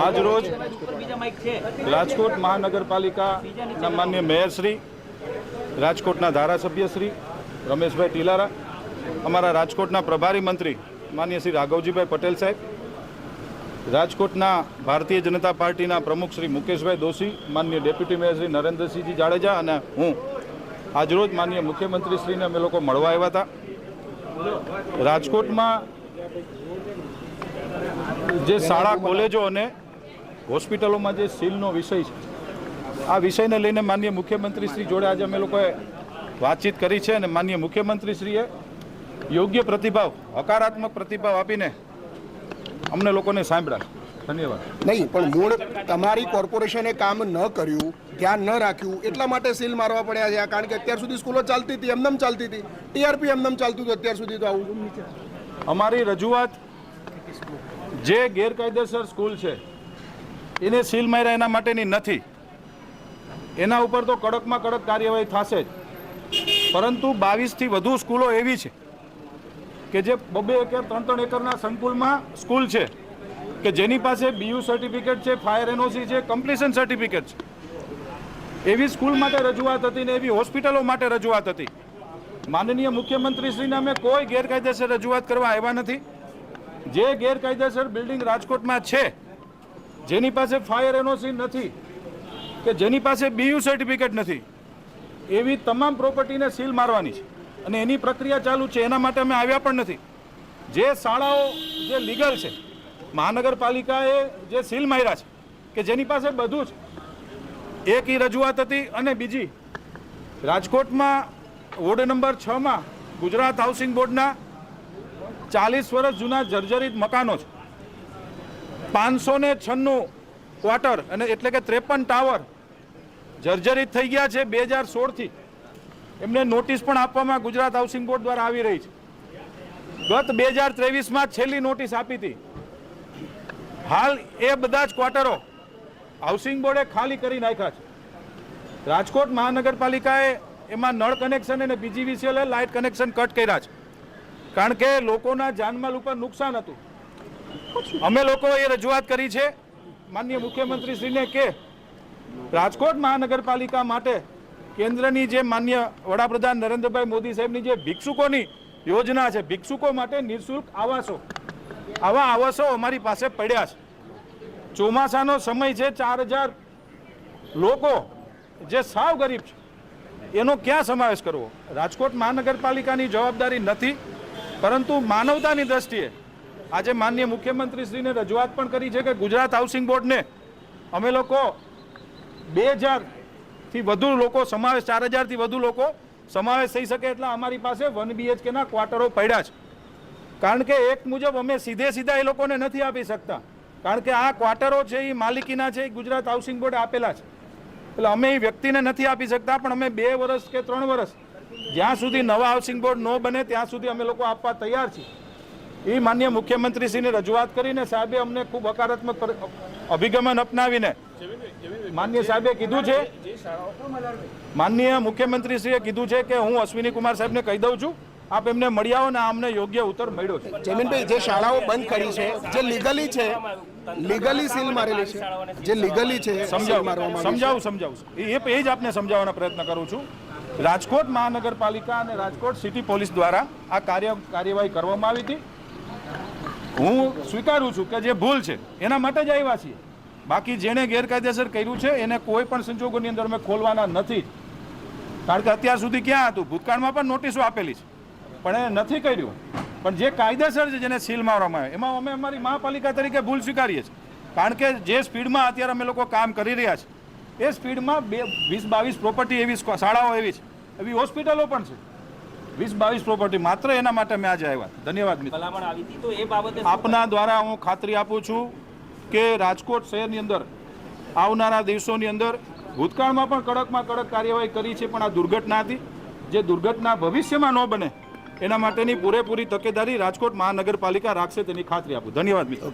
આજ રોજ રાજકોટ મહાનગરપાલિકાના માન્ય મેયરશ્રી રાજકોટના ધારાસભ્ય શ્રી, રમેશભાઈ ટીલારા, અમારા રાજકોટના પ્રભારી મંત્રી માન્ય શ્રી રાઘવજીભાઈ પટેલ સાહેબ, રાજકોટના ભારતીય જનતા પાર્ટીના પ્રમુખ શ્રી મુકેશભાઈ દોશી, માન્ય ડેપ્યુટી મેયર શ્રી નરેન્દ્રસિંહજી જાડેજા અને હું આજરોજ માન્ય મુખ્યમંત્રીશ્રીને અમે લોકો મળવા આવ્યા હતા. રાજકોટમાં જે શાળા, કોલેજો અને હોસ્પિટલોમાં જે સીલનો વિષય છે આ વિષયને લઈને માન્ય મુખ્યમંત્રીશ્રી જોડે આજે અમે લોકોએ વાતચીત કરી છે અને માન્ય મુખ્યમંત્રીશ્રીએ યોગ્ય પ્રતિભાવ હકારાત્મક પ્રતિભાવ આપીને અમને લોકોને સાંભળ્યા. ધન્યવાદ. નહીં પણ મૂળ તમારી કોર્પોરેશને કામ ન કર્યું ધ્યાન ન રાખ્યું એટલા માટે સીલ મારવા પડ્યા છે કારણ કે અત્યાર સુધી સ્કૂલો ચાલતી હતી એમનેમ ચાલતી હતી. ટીઆરપી એમનેમ ચાલતું હતું અત્યાર સુધી તો આવું. અમારી રજૂઆત જે ગેરકાયદેસર સ્કૂલ છે એને સીલ માર્યા એના માટેની નથી. એના ઉપર તો કડકમાં કડક કાર્યવાહી થશે જ. પરંતુ બાવીસથી વધુ સ્કૂલો એવી છે કે જે બબે એકર, ત્રણ ત્રણ એકરના સંકુલમાં સ્કૂલ છે, કે જેની પાસે બીયુ સર્ટિફિકેટ છે ફાયર એનઓસી છે કમ્પ્લીશન સર્ટિફિકેટ છે. એવી સ્કૂલ માટે રજૂઆત હતી ને એવી હોસ્પિટલો માટે રજૂઆત હતી. માનનીય મુખ્યમંત્રીશ્રીને અમે કોઈ ગેરકાયદેસર રજૂઆત કરવા આવ્યા નથી. જે ગેરકાયદેસર બિલ્ડિંગ રાજકોટમાં છે જેની પાસે ફાયર એનઓસી નથી કે જેની પાસે બીયુ સર્ટિફિકેટ નથી, એવી તમામ પ્રોપર્ટીને સીલ મારવાની છે. અને એની પ્રક્રિયા ચાલુ છે, એના માટે અમે આવ્યા પણ નથી. જે શાળાઓ, જે લીગલ છે, મહાનગરપાલિકાએ જે સીલ માર્યા છે, કે જેની પાસે બધું જ, એક ઈ રજૂઆત હતી અને બીજી, રાજકોટમાં વોર્ડ નંબર છમાં ગુજરાત હાઉસિંગ બોર્ડના ચાલીસ વર્ષ જૂના જર્જરિત મકાનો છે. પાંચસો ને છન્નું ક્વાર્ટર અને એટલે કે ત્રેપન ટાવર જર્જરિત થઈ ગયા છે બે હજાર સોળથી. એમને નોટિસ પણ આપવામાં ગુજરાત હાઉસિંગ બોર્ડ દ્વારા આવી રહી છે. ગત બે હજાર ત્રેવીસમાં છેલ્લી નોટિસ આપી હતી. હાલ એ બધા જ ક્વાર્ટરો હાઉસિંગ બોર્ડે ખાલી કરી નાખ્યા છે. રાજકોટ મહાનગરપાલિકાએ એમાં નળ કનેક્શન અને પીજીવીસીએલ લાઇટ કનેક્શન કટ કર્યા છે. કારણ કે લોકોના જાનમાલ ઉપર નુકસાન હતું. અમે લોકો એ રજૂઆત કરી છે. માનનીય મુખ્યમંત્રીશ્રીને કે રાજકોટ મહાનગરપાલિકા માટે કેન્દ્રની જે માન્ય વડાપ્રધાન નરેન્દ્રભાઈ મોદી સાહેબની જે ભિક્ષુકોની યોજના છે, ભિક્ષુકો માટે નિઃશુલ્ક આવાસો, આવા આવાસો અમારી પાસે પડ્યા છે. ચોમાસાનો સમય છે, ચાર હજાર લોકો જે સાવ ગરીબ છે, એનો ક્યાં સમાવેશ કરવો? રાજકોટ મહાનગરપાલિકાની જવાબદારી નથી, પરંતુ માનવતાની દ્રષ્ટિએ આજે માનનીય મુખ્યમંત્રીશ્રીને રજૂઆત પણ કરી છે કે ગુજરાત હાઉસિંગ બોર્ડને અમે લોકો બે હજારથી વધુ લોકો સમાવેશ, ચાર હજારથી વધુ લોકો સમાવેશ થઈ શકે એટલા અમારી પાસે વન બીએચકેના ક્વાર્ટરો પડ્યા છે. કારણ કે એક મુજબ અમે સીધે સીધા એ લોકોને નથી આપી શકતા. કારણ કે આ ક્વાર્ટરો છે એ માલિકીના છે, એ ગુજરાત હાઉસિંગ બોર્ડે આપેલા છે. એટલે અમે એ વ્યક્તિને નથી આપી શકતા, પણ અમે બે વર્ષ કે ત્રણ વર્ષ જ્યાં સુધી નવા હાઉસિંગ બોર્ડ ન બને ત્યાં સુધી અમે લોકો આપવા તૈયાર છીએ. એ માન્ય મુખ્યમંત્રીશ્રીને રજૂઆત કરીને સાહેબે અમને ખૂબ હકારાત્મક અભિગમન અપનાવીને માન્ય સાહેબે કીધું છે. માનનીય મુખ્યમંત્રીશ્રીએ કીધું છે કે હું અશ્વિની કુમાર સાહેબને કહી દઉં છું આપ એમને મળી આવો ને અમને યોગ્ય ઉત્તર મળ્યો છે. જમીનભાઈ જે શાળાઓ બંધ કરી છે જે લીગલી છે લીગલી સીલ મારેલી છે જે લીગલી છે સમજાવું. સમજાવું સમજાવું. એ એ જ આપને સમજાવવાનો પ્રયત્ન કરું છું. રાજકોટ મહાનગરપાલિકા અને રાજકોટ સિટી પોલીસ દ્વારા આ કાર્ય કાર્યવાહી કરવામાં આવી હતી. હું સ્વીકારું છું કે જે ભૂલ છે, એના માટે જ આવ્યા છીએ. બાકી જેણે ગેરકાયદેસર કર્યું છે, એને કોઈ પણ સંજોગોની અંદર અમે ખોલવાના નથી. કારણ કે અત્યાર સુધી ક્યાં હતું? ભૂતકાળમાં પણ નોટિસો આપેલી છે. પણ એ નથી કર્યું. પણ જે કાયદેસર છે, જેને સીલ મારવામાં આવે, એમાં અમે અમારી મહાપાલિકા તરીકે ભૂલ સ્વીકારીએ છીએ. કારણ કે જે સ્પીડમાં અત્યારે અમે લોકો કામ કરી રહ્યા છીએ એ સ્પીડમાં બે, વીસ, બાવીસ પ્રોપર્ટી એવી શાળાઓ એવી છે, એવી હોસ્પિટલો પણ છે. વીસ બાવીસ પ્રોપર્ટી માત્ર એના માટે મેં આજે આવ્યા. ધન્યવાદ મિત્રો. આપના દ્વારા હું ખાતરી આપું છું કે રાજકોટ શહેરની અંદર આવનારા દિવસોની અંદર ભૂતકાળમાં પણ કડકમાં કડક કાર્યવાહી કરી છે પણ આ દુર્ઘટના હતી. જે દુર્ઘટના ભવિષ્યમાં ન બને એના માટેની પૂરેપૂરી તકેદારી રાજકોટ મહાનગરપાલિકા રાખશે તેની ખાતરી આપું. ધન્યવાદ મિત્રો.